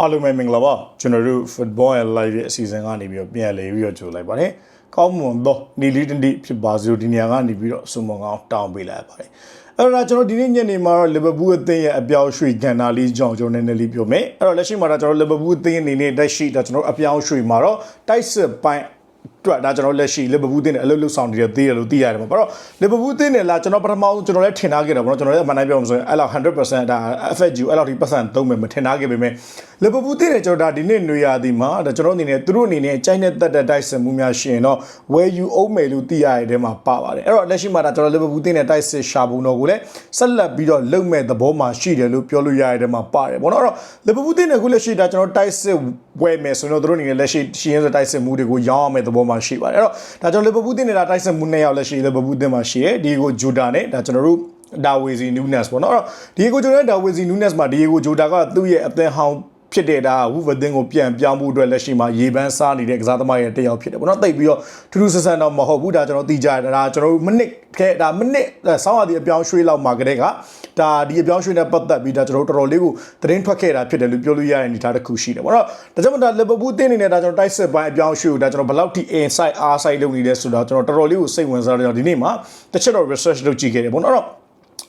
အားလုံးပဲမင်္ဂလာပါကျွန်တော်တို့ football and live ရဲ့အစီအစဉ်ကနေပြီးတော့ပြန်လည်ပြီးတော့ကြိုလိုက်ပါတယ်ကောင်းမွန်သောနီလီတန်တီဖြစ်ပါစို့ဒီနေရာကနေပြီးတော့စုံမကောင်းတောင်းပေးလိုက်ပါတယ်အဲ့တော့ကျွန်တော်ဒီနေ့ညနေမှာတော့လီဗာပူးအသင်းရဲ့အပြောင်းရွှေ့ကဏ္ဍလေးကြောင့်ကျွန်တော်နည်းနည်းလေးပြောမယ်အဲ့တော့လက်ရှိမှာတော့ကျွန်တော်လီဗာပူးအသင်းအနေနဲ့တက်ရှိတော့ကျွန်တော်အပြောင်းရွှေ့မှာတော့တိုက်စစ်ပိုင်းအတွက်ဒါကျွန်တော်လက်ရှိလီဗာပူးတင်းနဲ့အလုပ်လုပ်ဆောင်နေတဲ့သေးတယ်လို့သိရတယ်ပေါ့အဲ့တော့လီဗာပူးတင်းနဲ့လာကျွန်တော်ပထမဆုံးကျွန်တော်လည်းထင်ထားခဲ့တယ်ပေါ့နော်ကျွန်တော်လည်းအမှန်တိုင်းပြောမှဆိုရင်အဲ့လောက်100%ဒါ FFG အဲ့လောက်ဒီပတ်စံသုံးမယ်မထင်ထားခဲ့ပေမဲ့လီဗာပူးတင်းနဲ့ကျွန်တော်ဒါဒီနေ့နွေရာသီမှာဒါကျွန်တော်အနေနဲ့သူတို့အနေနဲ့ကြိုက်တဲ့တက်တဲ့တိုက်စစ်မှုများရှင်တော့ where you own မယ်လို့သိရတဲ့ထဲမှာပါပါတယ်အဲ့တော့လက်ရှိမှာဒါကျွန်တော်လီဗာပူးတင်းနဲ့တိုက်စစ်ရှာပုံတော့ကိုလည်းဆက်လက်ပြီးတော့လုံမဲ့သဘောမှာရှိတယ်လို့ပြောလို့ရတဲ့ထဲမှာပါတယ်ပေါ့နော်အဲ့တော့လီဗာပူးတင်းနဲ့ခုလက်ရှိဒါကျွန်တော်တိုက်စစ်ဝယ်မယ်ဆိုတော့သူတို့အနေနဲ့လက်ရှိရှင်းရတဲ့တိုက်စစ်မှုတွေကိုရောင်းအောင်မဲ့သဘောမှာရှိပါတယ်အဲ့တော့ဒါကျွန်တော်လီဗာပူးတင်းနဲ့ဒါတိုက်စစ်မှုနှစ်ယောက်လက်ရှိလီဗာပူးတင်းမှာရှိရဒီကိုဂျိုတာနဲ့ဒါကျွန်တော်တို့ဒါဝေစီနူးနက်စ်ပေါ့နော်အဲ့တော့ဒီကိုဂျိုတာဒါဝေစီနူးနက်စ်မှာဒီကိုဂျိုတာကသူ့ရဲ့အသင်းဟောင်း ဖြစ်တဲ့ဒါဝူဗဒင်းကိုပြန်ပြောင်းဖို့အတွက်လက်ရှိမှာရေပန်းစားနေတဲ့ကစားသမားရဲ့တယောက်ဖြစ်တယ်ပေါ့နော်တိတ်ပြီးတော့ထူးထူးဆန်းဆန်းတော့မဟုတ်ဘူးဒါကျွန်တော်သိကြတယ်ဒါကျွန်တော်တို့မိနစ်ခဲဒါမိနစ်ဆောင်းရသည်အပြောင်းရွှေ့လောက်မှာကတည်းကဒါဒီအပြောင်းရွှေ့နဲ့ပတ်သက်ပြီးဒါကျွန်တော်တို့တော်တော်လေးကိုသတင်းထွက်ခဲ့တာဖြစ်တယ်လို့ပြောလို့ရတဲ့အနေအထားတစ်ခုရှိတယ်ပေါ့နော်ဒါကြောင့်မို့ဒါလီဗာပူးတင်းနေနဲ့ဒါကျွန်တော်တိုက်စစ်ပိုင်းအပြောင်းရွှေ့ကိုဒါကျွန်တော်ဘယ်လောက်ထိ inside R side လုပ်နေလဲဆိုတော့ကျွန်တော်တော်တော်လေးကိုစိတ်ဝင်စားတယ်ဒီနေ့မှာတစ်ချက်တော့ research လုပ်ကြည့်ခဲ့တယ်ပေါ့နော်အဲ့တော့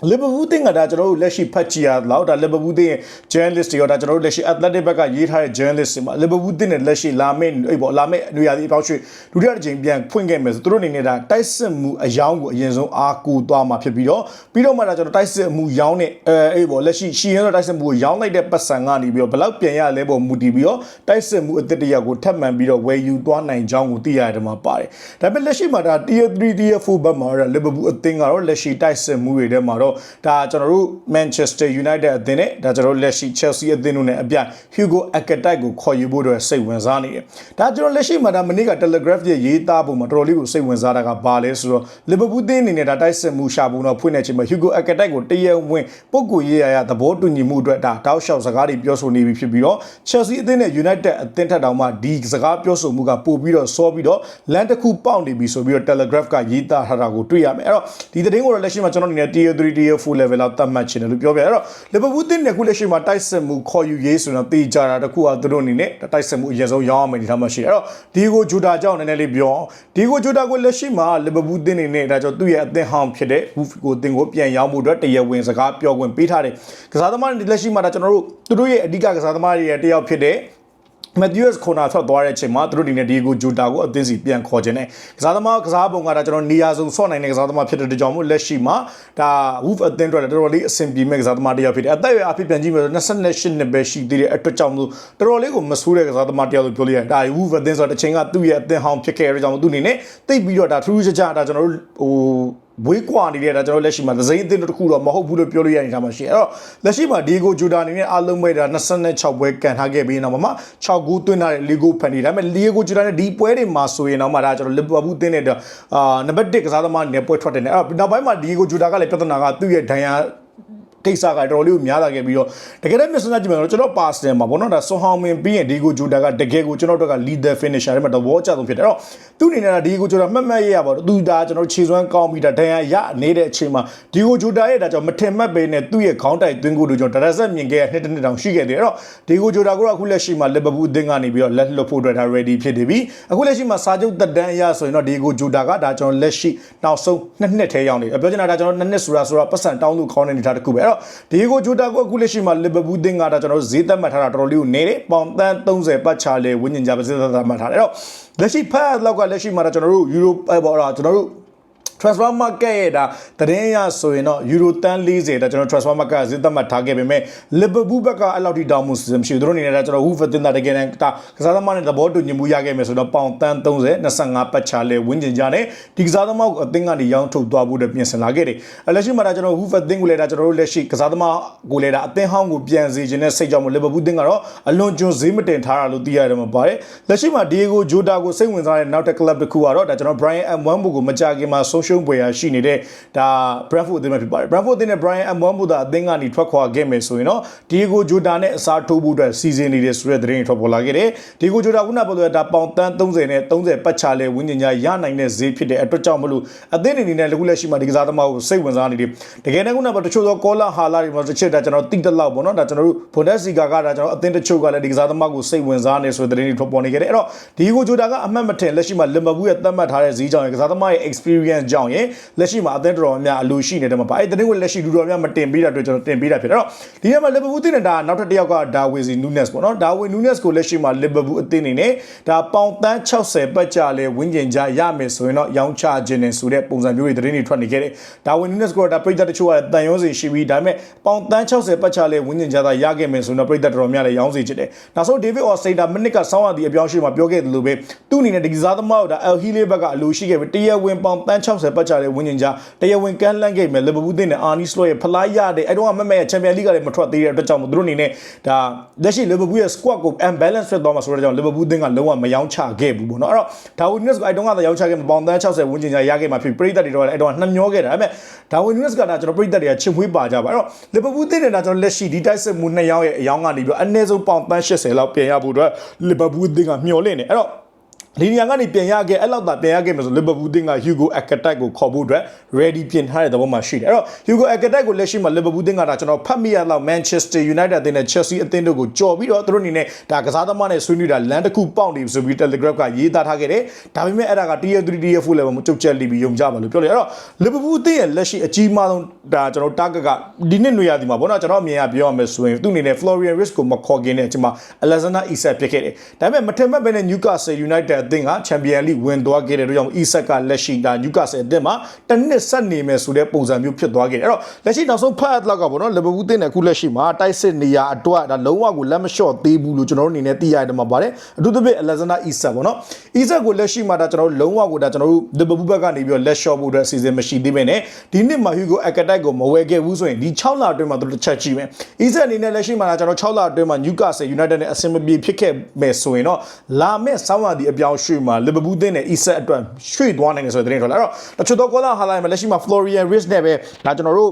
လီဗာပူးတင်းကဒါကျွန်တော်တို့လက်ရှိဖတ်ကြည့်ရတော့ဒါလီဗာပူးတင်းရဲ့ journalist တွေရောဒါကျွန်တော်တို့လက်ရှိ athletic ဘက်ကရေးထားတဲ့ journalist တွေမှာလီဗာပူးတင်းနဲ့လက်ရှိလာမယ့်အေးပေါ့လာမယ့်နေရာဒီအပေါင်းရွှေ့ဒုတိယတစ်ချိန်ပြန်ဖွင့်ခဲ့မယ်ဆိုသူတို့အနေနဲ့ဒါတိုက်စစ်မှုအယောင်းကိုအရင်ဆုံးအားကိုးသွားမှာဖြစ်ပြီးတော့ပြီးတော့မှဒါကျွန်တော်တိုက်စစ်မှုရောင်းတဲ့အဲအေးပေါ့လက်ရှိရှီရင်တော့တိုက်စစ်မှုကိုရောင်းလိုက်တဲ့ပတ်စံကနေပြီးတော့ဘယ်လောက်ပြန်ရလဲပေါ့မူတည်ပြီးတော့တိုက်စစ်မှုအသစ်တရက်ကိုထပ်မံပြီးတော့ဝယ်ယူသွားနိုင်ကြောင်းကိုသိရတယ်မှာပါတယ်ဒါပေမဲ့လက်ရှိမှာဒါ tier 3 tier 4ဘက်မှာတော့လီဗာပူးအသင်းကတော့လက်ရှိတိုက်စစ်မှုတွေထဲမှာတော့ဒါကျွန်တော်တို့ Manchester United အသင်းနဲ့ဒါကျွန်တော်တို့လက်ရှိ Chelsea အသင်းတို့နဲ့အပြိုင် Hugo Ekatike ကိုခေါ်ယူဖို့အတွက်စိတ်ဝင်စားနေတယ်ဒါကျွန်တော်လက်ရှိမှာဒါမနေ့က Telegraph ရဲ့ရေးသားပုံမှာတော်တော်လေးကိုစိတ်ဝင်စားတာကဘာလဲဆိုတော့ Liverpool သင်းအနေနဲ့ဒါတိုက်စစ်မှုရှာပုံတော့ဖွင့်နေချိန်မှာ Hugo Ekatike ကိုတရဝင်ပုတ်ကိုရေးရရသဘောတူညီမှုအတွက်ဒါတောက်လျှောက်စကားတွေပြောဆိုနေပြီဖြစ်ပြီးတော့ Chelsea အသင်းနဲ့ United အသင်းထက်တောင်မှဒီစကားပြောဆိုမှုကပို့ပြီးတော့စောပြီးတော့လမ်းတစ်ခုပေါက်နေပြီဆိုပြီးတော့ Telegraph ကရေးသားထားတာကိုတွေ့ရမယ်အဲ့တော့ဒီသတင်းကိုတော့လက်ရှိမှာကျွန်တော်အနေနဲ့ Tier 3 Tier 4 level လောက်သတ်မှတ်ချင်တယ်လို့ပြောပြအဲ့တော့ Liverpool သင်းနဲ့ခုလက်ရှိမှာတိုက်စစ်မှုခေါ်ယူရေးဆိုတော့တေးကြတာတခုကသူတို့အနေနဲ့တိုက်စစ်မှုအရင်ဆုံးရောင်းအောင်မယ်ဒီထားမှရှိတယ်အဲ့တော့ဒီကိုဂျူတာကြောင့်နည်းနည်းလေးပြောဒီကိုဂျူတာကိုလက်ရှိမှာ Liverpool သင်းနေနဲ့ဒါကြောင့်သူ့ရဲ့အသင်းဟောင်းဖြစ်တဲ့ Wolf ကိုသင်းကိုပြန်ရောင်းဖို့အတွက်တရားဝင်စကားပြောခွင့်ပေးထားတယ်ကစားသမားတွေလက်ရှိမှာဒါကျွန်တော်တို့သူတို့ရဲ့အဓိကကစားသမားတွေရဲ့တယောက်ဖြစ်တဲ့ Matthews ခေါနာထွက်သွားတဲ့အချိန်မှာသူတို့ဒီနေ့ဒီကိုဂျူတာကိုအသင်းစီပြန်ခေါ်ခြင်းနဲ့ကစားသမားကစားပုံကဒါကျွန်တော်နေရာစုံဆော့နိုင်တဲ့ကစားသမားဖြစ်တဲ့ကြောင့်မို့လက်ရှိမှာဒါ Wolf အသင်းအတွက်လည်းတော်တော်လေးအဆင်ပြေမဲ့ကစားသမားတစ်ယောက်ဖြစ်တယ်အသက်အရွယ်အဖြစ်ပြန်ကြည့်မယ်ဆို28နှစ်ပဲရှိသေးတဲ့အတွက်ကြောင့်မို့တော်တော်လေးကိုမဆိုးတဲ့ကစားသမားတစ်ယောက်လို့ပြောလို့ရတယ်ဒါ Wolf အသင်းဆိုတော့တစ်ချိန်ကသူ့ရဲ့အသင်းဟောင်းဖြစ်ခဲ့တဲ့ကြောင့်မို့သူအနေနဲ့တိတ်ပြီးတော့ဒါထူးထူးခြားခြားဒါကျွန်တော်တို့ဟို ဝေးကွာနေတဲ့ဒါကျွန်တော်လက်ရှိမှာဒဇိန်အသင်းတို့တစ်ခုတော့မဟုတ်ဘူးလို့ပြောလို့ရနေတာမှရှိအဲ့တော့လက်ရှိမှာဒီကိုဂျူဒါအနေနဲ့အားလုံးပဲဒါ26ပွဲကန်ထားခဲ့ပြီးနောက်မှာ6ဂိုးသွင်းထားတဲ့လီဂိုဖန်နေဒါပေမဲ့လီဂိုဂျူဒါနဲ့ဒီပွဲတွေမှာဆိုရင်တော့မှဒါကျွန်တော်လီဗာပူးသင်းတဲ့အာနံပါတ်1ကစားသမားနဲ့ပွဲထွက်တယ်နဲ့အဲ့တော့နောက်ပိုင်းမှာဒီကိုဂျူဒါကလည်းပြဿနာကသူ့ရဲ့ဒဏ်ရာ ကိစ္စကတော်တော်လေးကိုများလာခဲ့ပြီးတော့တကယ်တော့မြတ်စနာကြည့်မယ်တော့ကျွန်တော် pass တယ်မှာဘောနော်ဒါဆွန်ဟောင်မင်ပြီးရင်ဒီကိုဂျူတာကတကယ်ကိုကျွန်တော်တို့က leader finisher တွေမှာတော့ဝေါ်ချဆုံးဖြစ်တယ်အဲ့တော့သူ့အနေနဲ့ဒီကိုဂျူတာမှတ်မှတ်ရရပါတော့သူဒါကျွန်တော်ခြေစွမ်းကောင်းပြီးတာဒဏ်ရာရနေတဲ့အချိန်မှာဒီကိုဂျူတာရဲ့ဒါကြောင့်မထင်မှတ်ပေနဲ့သူ့ရဲ့ခေါင်းတိုက်သွင်းကိုတို့ကျွန်တော်ဒါရက်ဆက်မြင်ခဲ့ရနှစ်တစ်နှစ်တောင်ရှိခဲ့တယ်အဲ့တော့ဒီကိုဂျူတာကအခုလက်ရှိမှာလီဗာပူးအသင်းကနေပြီးတော့လက်လွတ်ဖို့အတွက်ဒါ ready ဖြစ်နေပြီအခုလက်ရှိမှာစာချုပ်သက်တမ်းအရဆိုရင်တော့ဒီကိုဂျူတာကဒါကျွန်တော်လက်ရှိနောက်ဆုံးနှစ်နှစ်ထဲရောက်နေပြောချင်တာဒါကျွန်တော်နှစ်နှစ်ဆိုတာဆိုတော့ပတ်စံတောင်းလို့ခေါင်းနေနေတာတခုပဲအဲ့တော့ဒီကိုဂျူတာကအခုလက်ရှိမှာလီဗာပူးအသင်းကဒါကျွန်တော်ဈေးသက်မှတ်ထားတာတော်တော်လေးကိုနေတယ်ပေါင်တန်း30ပတ်ချာလေဝင်းကျင်ကြပါစေသက်မှတ်ထားတယ်အဲ့တော့လက်ရှိဖတ်လောက်ကလက်ရှိမှာဒါကျွန်တော်တို့ယူရိုပေါ့ဒါကျွန်တော်တို့ transfer market ရဲ့ဒါတရင်ရဆိုရင်တော့ယူရိုတန်း40ဒါကျွန်တော် transfer market ဈေးသက်မှတ်ထားခဲ့ပေမဲ့ Liverpool ဘက်ကအဲ့လောက်ထိတောင်းမှုမရှိဘူးသူတို့အနေနဲ့ဒါကျွန်တော် Hoover တင်တာတကယ်တမ်းဒါကစားသမားနဲ့သဘောတူညီမှုရခဲ့မယ်ဆိုတော့ပေါင်တန်း30 25ပတ်ချာလဲဝင်းကျင်ကြတဲ့ဒီကစားသမားကိုအသင်းကနေရောင်းထုတ်သွားဖို့အတွက်ပြင်ဆင်လာခဲ့တယ်အဲ့လက်ရှိမှာဒါကျွန်တော် Hoover တင်ကိုလည်းဒါကျွန်တော်တို့လက်ရှိကစားသမားကိုလည်းဒါအသင်းဟောင်းကိုပြန်စေခြင်းနဲ့စိတ်ကြောင့် Liverpool တင်ကတော့အလွန်ကျွန်းဈေးမတင်ထားတာလို့သိရတယ်မှာပါတယ်လက်ရှိမှာ Diego Jota ကိုစိတ်ဝင်စားတဲ့နောက်ထပ် club တစ်ခုကတော့ဒါကျွန်တော် Brian M1 ကိုမကြခင်မှာဆုံးရှုံးပွဲရရှိနေတဲ့ဒါ Brentford အသင်းပဲဖြစ်ပါတယ် Brentford အသင်းနဲ့ Brian Mbeumo အသင်းကနေထွက်ခွာခဲ့မယ်ဆိုရင်တော့ Diego Jota နဲ့အစားထိုးဖို့အတွက်စီစဉ်နေတဲ့ဆိုတဲ့သတင်းတွေထွက်ပေါ်လာခဲ့တယ် Diego Jota ခုနပြောတဲ့ဒါပေါင်တန်း30နဲ့30ပတ်ချလဲဝင်းကျင်ကြားရနိုင်တဲ့ဈေးဖြစ်တဲ့အတွက်ကြောင့်မလို့အသင်းအနေနဲ့အခုလက်ရှိမှာဒီကစားသမားကိုစိတ်ဝင်စားနေတယ်တကယ်နဲ့ခုနကတချို့သောကောလာဟာလာတွေမှာတစ်ချက်ဒါကျွန်တော်တိတက်လောက်ပေါ့နော်ဒါကျွန်တော်တို့ Bundesliga ကဒါကျွန်တော်အသင်းတချို့ကလည်းဒီကစားသမားကိုစိတ်ဝင်စားနေဆိုတဲ့သတင်းတွေထွက်ပေါ်နေခဲ့တယ်အဲ့တော့ Diego Jota ကအမှတ်မထင်လက်ရှိမှာ Liverpool ရဲ့သတ်မှတ်ထားတဲ့ဈေးကြောင့်ရကစားသမားရဲ့ experience ကြောင့်ရလက်ရှိမှာအသင်းတော်တော်များများအလိုရှိနေတယ်မှာပါအဲ့သတင်းကိုလက်ရှိလူတော်များမတင်ပေးတာအတွက်ကျွန်တော်တင်ပေးတာဖြစ်တယ်အဲ့တော့ဒီထဲမှာ Liverpool တင်နေတာနောက်ထပ်တစ်ယောက်က Darwin Nunes ပေါ့နော် Darwin Nunes ကိုလက်ရှိမှာ Liverpool အသင်းနေနဲ့ဒါပေါင်တန်း60ပတ်ကြလဲဝင်းကျင်ကြရမယ်ဆိုရင်တော့ရောင်းချခြင်းနဲ့ဆိုတဲ့ပုံစံမျိုးတွေသတင်းတွေထွက်နေခဲ့တယ် Darwin Nunes ကိုဒါပြည်သက်တချို့ကတန်ရုံးစီရှိပြီးဒါပေမဲ့ပေါင်တန်း60ပတ်ချလဲဝင်းကျင်ကြတာရခဲ့မယ်ဆိုရင်တော့ပြည်သက်တော်တော်များလဲရောင်းစီချစ်တယ်နောက်ဆုံး David Orsater မိနစ်ကစောင်းရသည့်အပြောင်းအရွှေ့မှာပြောခဲ့တယ်လို့ပဲသူ့အနေနဲ့ဒီကစားသမားကိုဒါ El Hilal ဘက်ကအလိုရှိခဲ့ပြီးတရားဝင်ပေါင်တန်း60ပတ်ချလဲဝင်းကျင်ကြတရားဝင်ကမ်းလှမ်းခဲ့မယ် Liverpool တင်နဲ့အာနီစလိုရဲ့ဖလားရတဲ့အဲ့တော့မမရဲ့ Champions League ကလည်းမထွက်သေးတဲ့အတွက်ကြောင့်မို့သူတို့အနေနဲ့ဒါလက်ရှိ Liverpool ရဲ့ squad ကို unbalance ဖြစ်သွားမှာဆိုတော့ကြောင့် Liverpool တင်ကလုံးဝမယောင်းချခဲ့ဘူးပေါ့နော်အဲ့တော့ Darwin Nunes ကအဲ့တုန်းကသာယောင်းချခဲ့မှာပေါင်တန်း60ဝန်းကျင်ကြရခဲ့မှာဖြစ်ပရိသတ်တွေတော့အဲ့တော့နှမျောခဲ့တာဒါပေမဲ့ Darwin Nunes ကဒါကျွန်တော်ပရိသတ်တွေကချင်မွေးပါကြပါအဲ့တော့ Liverpool တင်နေတာကျွန်တော်လက်ရှိဒီတိုက်စစ်မှုနှစ်ယောက်ရဲ့အယောင်းကနေပြီးတော့အနည်းဆုံးပေါင်တန်း80လောက်ပြန်ရဖို့အတွက် Liverpool တင်ကမျှော်လင့်နေအဲ့တော့ လီနီယာကနေပြန်ရခဲ့အဲ့လောက်သာပြန်ရခဲ့မှာဆိုလီဗာပူးတင်းက Hugo Ekatec ကိုခေါ်ဖို့အတွက် ready ပြင်ထားတဲ့သဘောမှာရှိတယ်အဲ့တော့ Hugo Ekatec ကိုလက်ရှိမှာလီဗာပူးတင်းကဒါကျွန်တော်ဖတ်မိရလောက် Manchester United အသင်းနဲ့ Chelsea အသင်းတို့ကိုကြော်ပြီးတော့သူတို့အနေနဲ့ဒါကစားသမားနဲ့ဆွေးနွေးတာလမ်းတစ်ခုပေါက်နေဆိုပြီး Telegraph ကရေးသားထားခဲ့တယ်ဒါပေမဲ့အဲ့ဒါက tier 3 tier 4 level မှာကြုတ်ချက်လိပြီးယုံကြပါလို့ပြောလိုက်အဲ့တော့လီဗာပူးတင်းရဲ့လက်ရှိအကြီးမားဆုံးဒါကျွန်တော် target ကဒီနှစ်နွေရာသီမှာဘောနော်ကျွန်တော်အမြင်ရပြောရမယ်ဆိုရင်သူ့အနေနဲ့ Florian Risk ကိုမခေါ်ခင်တဲ့အချိန်မှာ Alexander Isak ဖြစ်ခဲ့တယ်ဒါပေမဲ့မထင်မှတ်ပဲနဲ့ Newcastle United အသင်းက Champions League ဝင်သွားခဲ့တဲ့အတွက်ကြောင့် Isak ကလက်ရှိဒါ Newcastle အသင်းမှာတစ်နှစ်ဆက်နေမယ်ဆိုတဲ့ပုံစံမျိုးဖြစ်သွားခဲ့တယ်အဲ့တော့လက်ရှိနောက်ဆုံးဖတ်အပ်လောက်ကပေါ့နော် Liverpool အသင်းနဲ့အခုလက်ရှိမှာတိုက်စစ်နေရာအတွက်ဒါလုံးဝကိုလက်မလျှော့သေးဘူးလို့ကျွန်တော်တို့အနေနဲ့သိရတယ်မှာပါတယ်အထူးသဖြင့် Alexander Isak ပေါ့နော် Isak ကိုလက်ရှိမှာဒါကျွန်တော်တို့လုံးဝကိုဒါကျွန်တော်တို့ Liverpool ဘက်ကနေပြီးတော့လက်လျှော့ဖို့အတွက်အစီအစဉ်မရှိသေးပဲနဲ့ဒီနှစ်မှာ Hugo Eketek ကိုမဝယ်ခဲ့ဘူးဆိုရင်ဒီ6လအတွင်းမှာသူတို့တစ်ချက်ကြည့်မယ် Isak အနေနဲ့လက်ရှိမှာဒါကျွန်တော်6လအတွင်းမှာ Newcastle United နဲ့အဆင်မပြေဖြစ်ခဲ့မယ်ဆိုရင်တော့လာမယ့်ဆောင်းရာသီအပြောင်းရွှေ့မှာ Liverpool အသင်းနဲ့ Isak အတွက်ရွှေ့သွားနိုင်တယ်ဆိုတဲ့သတင်းထွက်လာအဲ့တော့တချို့သောကောလာဟာလာမှာလက်ရှိမှာ Florian Wirtz နဲ့ပဲဒါကျွန်တော်တို့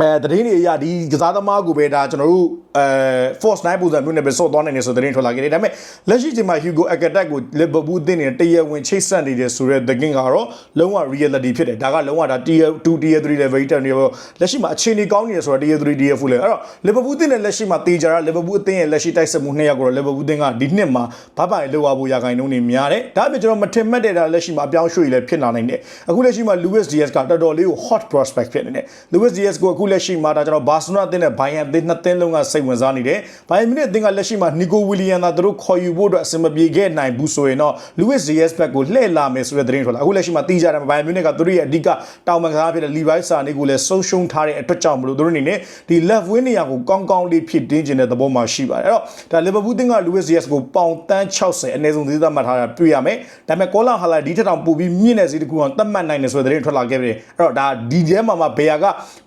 အဲတရင်တွေအရဒီကစားသမားကိုပဲဒါကျွန်တော်တို့အဲ force 9ပုံစံမျိုးနဲ့ပဲဆော့သွားနိုင်တယ်ဆိုတဲ့ရင်ထွက်လာခဲ့တယ်ဒါပေမဲ့လက်ရှိချိန်မှာ Hugo Eketek ကို Liverpool အသင်းနဲ့တရားဝင်ချိတ်ဆက်နေတယ်ဆိုတဲ့ the king ကတော့လုံးဝ reality ဖြစ်တယ်ဒါကလုံးဝဒါ tier 2 tier 3 level တက်နေရောလက်ရှိမှာအခြေအနေကောင်းနေတယ်ဆိုတာ tier 3 tier 4လေအဲ့တော့ Liverpool အသင်းနဲ့လက်ရှိမှာတေချာတာ Liverpool အသင်းရဲ့လက်ရှိတိုက်စစ်မှုနှစ်ယောက်ကိုတော့ Liverpool အသင်းကဒီနှစ်မှာဘာပိုင်လောက်အောင်ရာခိုင်နှုန်းနေများတယ်ဒါပေမဲ့ကျွန်တော်မထင်မှတ်တဲ့ဒါလက်ရှိမှာအပြောင်းရွှေ့လည်းဖြစ်လာနိုင်တယ်အခုလက်ရှိမှာ Luis Diaz ကတော်တော်လေးကို hot prospect ဖြစ်နေတယ် Luis Diaz ကိုအခုလက်ရှိမှာဒါကျွန်တော်ဘာစီလိုနာအသင်းနဲ့ဘိုင်ယန်အသင်းနှစ်သင်းလုံးကစိတ်ဝင်စားနေတယ်။ဘိုင်ယန်မိနစ်အသင်းကလက်ရှိမှာနီကိုဝီလီယန်သာသူတို့ခေါ်ယူဖို့အတွက်အဆင်မပြေခဲ့နိုင်ဘူးဆိုရင်တော့ Luis Diaz ဘက်ကိုလှည့်လာမယ်ဆိုတဲ့သတင်းထွက်လာ။အခုလက်ရှိမှာတီးကြတယ်ဘိုင်ယန်မိနစ်ကသူတို့ရဲ့အဓိကတောင်ပန်ကစားဖြစ်တဲ့ Levi Sané ကိုလည်းဆုံးရှုံးထားတဲ့အတွက်ကြောင့်မလို့သူတို့အနေနဲ့ဒီ left wing နေရာကိုကောင်းကောင်းလေးဖြစ်တင်းကျင်တဲ့သဘောမှရှိပါတယ်။အဲ့တော့ဒါ Liverpool အသင်းက Luis Diaz ကိုပေါင်တန်း60အနည်းဆုံးသေးသတ်မှတ်ထားတာတွေ့ရမယ်။ဒါပေမဲ့ကောလာဟာလာဒီထက်တောင်ပိုပြီးမြင့်တဲ့ဈေးတစ်ခုအောင်သတ်မှတ်နိုင်တယ်ဆိုတဲ့သတင်းထွက်လာခဲ့ပြီ။အဲ့တော့ဒါဒီထဲမှာမှဘယ်ဟာက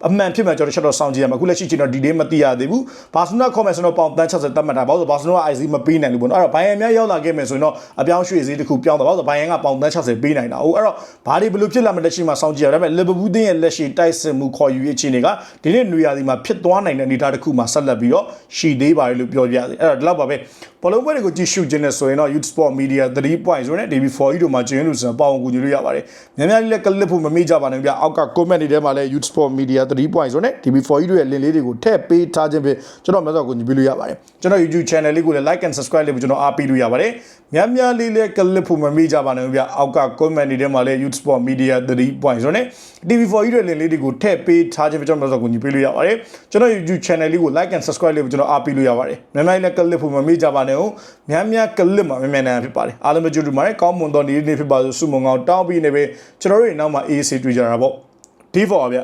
အမှန်ဖြစ်မှကျွန်တော်ချက်တော့စောင့်ကြည့်ရမှာအခုလက်ရှိကျွန်တော်ဒီ day မသိရသေးဘူးဘာစနိုကခေါ်မယ်ဆိုတော့ပေါင်တန်း60တတ်မှတ်တာဘာလို့ဘာစနိုက IC မပေးနိုင်ဘူးပေါ့နော်အဲ့တော့ဘိုင်ယန်များရောက်လာခဲ့မယ်ဆိုရင်တော့အပြောင်းရွှေ့စည်းတစ်ခုပြောင်းတော့ဘာလို့ဘိုင်ယန်ကပေါင်တန်း60ပေးနိုင်တာဟုတ်အဲ့တော့ဘာတွေဘယ်လိုဖြစ်လာမလဲလက်ရှိမှာစောင့်ကြည့်ရဒါပေမဲ့ Liverpool တင်းရဲ့လက်ရှိတိုက်စစ်မှုခေါ်ယူရေးအခြေအနေကဒီနေ့နွေရာသီမှာဖြစ်သွားနိုင်တဲ့အနေအထားတစ်ခုမှာဆက်လက်ပြီးတော့ရှိသေးပါတယ်လို့ပြောပြရတယ်အဲ့တော့ဒီလောက်ပါပဲဘောလုံးပွဲတွေကိုကြည့်ရှုခြင်းနဲ့ဆိုရင်တော့ Youth Sport Media 3.0နဲ့ DB4 တို့မှာကျင်းလို့ဆိုတော့ပေါအောင်ကူညီလို့ရပါတယ်များများလေးလည်းကလစ်ဖို့မမေ့ကြပါနဲ့ဗျအောက်က comment တွေထဲမှာလည်း Youth Sport Media 3.0နဲ့ DB4 တို့ရဲ့ link လေးတွေကိုထည့်ပေးထားခြင်းဖြင့်ကျွန်တော်မျိုးစောကူညီပေးလို့ရပါတယ်ကျွန်တော် YouTube channel လေးကိုလည်း like and subscribe လေးကိုကျွန်တော်အားပေးလို့ရပါတယ်များများလေးလည်းကလစ်ဖို့မမေ့ကြပါနဲ့ဗျအောက်က comment တွေထဲမှာလည်း Youth Sport Media 3.0နဲ့ DB4 တို့ရဲ့ link လေးတွေကိုထည့်ပေးထားခြင်းဖြင့်ကျွန်တော်မျိုးစောကူညီပေးလို့ရပါတယ်ကျွန်တော် YouTube channel လေးကို like and subscribe လေးကိုကျွန်တော်အားပေးလို့ရပါတယ်များများလေးကလစ်ဖို့မမေ့ကြပါနဲ့များများကလစ်မှာမြန်မြန်နိုင်ဖြစ်ပါတယ်အားလုံးပဲကြိုးတူပါတယ်ကောင်းမွန်သောနေ့နေ့ဖြစ်ပါစို့ဆုမွန်ကောင်းတောင်းပြီးနေပဲကျွန်တော်တို့ရဲ့နောက်မှာ AC တွေ့ကြတာပေါ့ဒီဖော်ပါဗျ